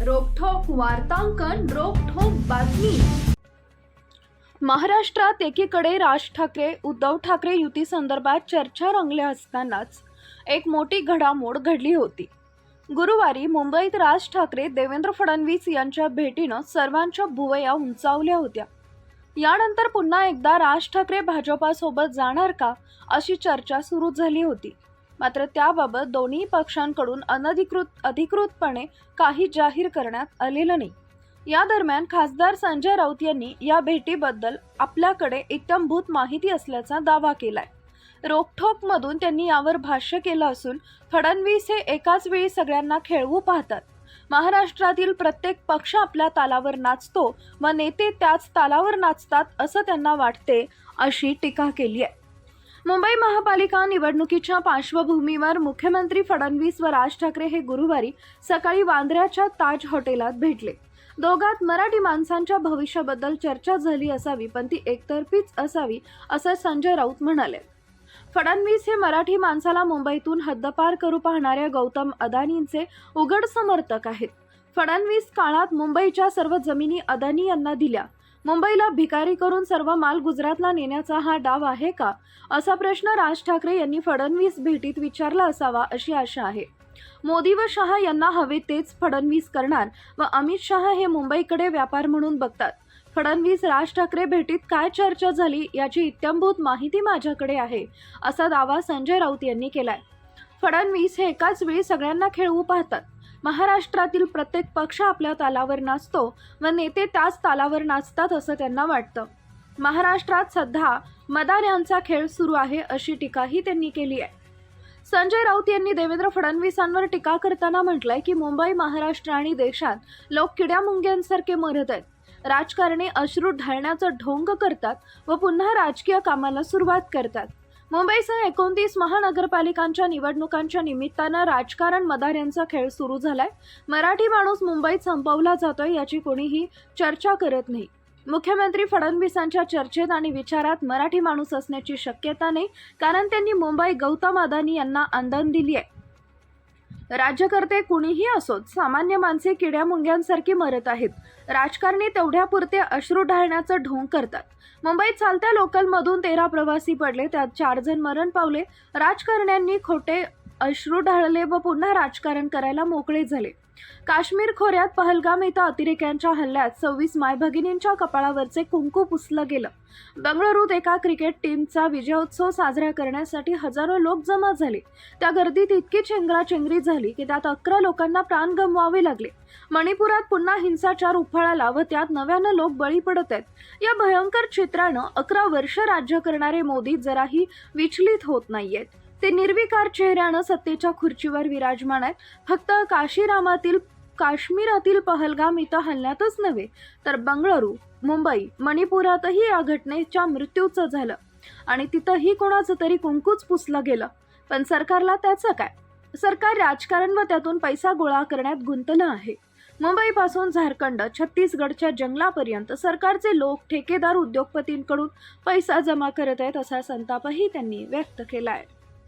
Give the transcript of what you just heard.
वार्तांकन रोखोक बातमी. महाराष्ट्रात एकीकडे राज ठाकरे उद्धव ठाकरे युती संदर्भात चर्चा रंगल्या असतानाच एक मोठी घडामोड घडली होती. गुरुवारी मुंबईत राज ठाकरे देवेंद्र फडणवीस यांच्या भेटीनं सर्वांच्या भुवया उंचावल्या होत्या. यानंतर पुन्हा एकदा राज ठाकरे भाजपासोबत जाणार का अशी चर्चा सुरू झाली होती. मात्र त्याबाबत दोन्ही पक्षांकडून अनधिकृत अधिकृतपणे काही जाहीर करण्यात आलेलं नाही. या दरम्यान खासदार संजय राऊत यांनी या भेटीबद्दल आपल्याकडे इत्यंभूत माहिती असल्याचा दावा केलाय. रोखठोकमधून त्यांनी यावर भाष्य केलं असून फडणवीस हे एकाच वेळी सगळ्यांना खेळवू पाहतात. महाराष्ट्रातील प्रत्येक पक्ष आपल्या तालावर नाचतो व नेते त्याच तालावर नाचतात असं त्यांना वाटते अशी टीका केली आहे. मुंबई महापालिका निवडणुकीच्या पार्श्वभूमीवर मुख्यमंत्री फडणवीस व राज ठाकरे हे गुरुवारी सकाळी वांद्र्याच्या ताज हॉटेलात भेटले. दोघात मराठी माणसांच्या भविष्याबद्दल चर्चा झाली असावी पण ती एकतर्फीच असावी असं संजय राऊत म्हणाले. फडणवीस हे मराठी माणसाला मुंबईतून हद्दपार करू पाहणाऱ्या गौतम अदानींचे उघड समर्थक आहेत. फडणवीस काळात मुंबईच्या सर्व जमिनी अदानी यांना दिल्या. मुंबईला भिकारी करून सर्व माल गुजरातला नेण्याचा हा डाव आहे का? असा प्रश्न राज ठाकरे यांनी फडणवीस भेटीत विचारला असावा अशी आशा आहे. मोदी व शहा यांना हवे तेच फडणवीस करणार व अमित शहा हे मुंबईकडे व्यापार म्हणून बघतात. फडणवीस राज ठाकरे भेटीत काय चर्चा झाली याची इत्यंभूत माहिती माझ्याकडे आहे असा दावा संजय राऊत यांनी केलाय. फडणवीस हे एकाच वेळी सगळ्यांना खेळवू पाहतात. महाराष्ट्रातील प्रत्येक पक्ष आपल्या तालावर नाचतो व नेते त्याच तालावर नाचतात असं त्यांना वाटतं. महाराष्ट्रात सध्या मदार खेळ सुरू आहे अशी टीकाही त्यांनी केली आहे. संजय राऊत यांनी देवेंद्र फडणवीसांवर टीका करताना म्हटलंय की मुंबई महाराष्ट्र आणि देशात लोक किड्या मुंग्यांसारखे मरत आहेत. राजकारणी अश्रू ढाळण्याचं ढोंग करतात व पुन्हा राजकीय कामाला सुरुवात करतात. मुंबईसह एकोणतीस महानगरपालिकांच्या निवडणुकांच्या निमित्तानं राजकारण मदार यांचा खेळ सुरू झालाय. मराठी माणूस मुंबईत संपवला जातोय याची कोणीही चर्चा करत नाही. मुख्यमंत्री फडणवीसांच्या चर्चेत आणि विचारात मराठी माणूस असण्याची शक्यता नाही कारण त्यांनी मुंबई गौतम अदानी यांना आंदण दिली आहे राज्यकर्ते कुणीही असोत सामान्य माणसे किड्या मुंग्यांसारखी मरत आहेत. राजकारणी तेवढ्यापुरते अश्रू ढाळण्याचं ढोंग करतात. मुंबईत चालत्या लोकलमधून तेरा प्रवासी पडले त्यात चार जण मरण पावले. राजकारण्यांनी खोटे अश्रू ढाळले व पुन्हा राजकारण करायला मोकळे झाले. काश्मीर खोऱ्यात पहलगाम इथं अतिरेक्यांच्या हल्ल्यात सव्वीस मायभगिनींच्या कपाळावरचे कुंकू पुसलं गेलं. बंगळुरूत एका क्रिकेट टीमचा विजयोत्सव साजरा करण्यासाठी हजारो लोक जमा झाले. त्या गर्दीत इतकी चेंगराचेंगरी झाली की त्यात अकरा लोकांना प्राण गमवावे लागले. मणिपुरात पुन्हा हिंसाचार उफाळाला व त्यात नव्यानं लोक बळी पडत आहेत. या भयंकर चित्रानं अकरा वर्ष राज्य करणारे मोदी जराही विचलित होत नाहीयेत. ते निर्विकार चेहऱ्यानं सत्तेच्या खुर्चीवर विराजमान आहेत. फक्त काशीरामातील काश्मीरातील पहलगाम इथं हल्ल्यातच नव्हे तर बंगळुरू मुंबई मणिपुरातही या घटनेच्या मृत्यूचं झालं. आणि तिथंही कोणाचं तरी कुंकूच पुसलं गेलं. पण सरकारला त्याचं काय? सरकार राजकारण व त्यातून पैसा गोळा करण्यात गुंतलं आहे. मुंबईपासून झारखंड छत्तीसगडच्या जंगलापर्यंत सरकारचे लोक ठेकेदार उद्योगपतींकडून पैसा जमा करत आहेत असा संतापही त्यांनी व्यक्त केला आहे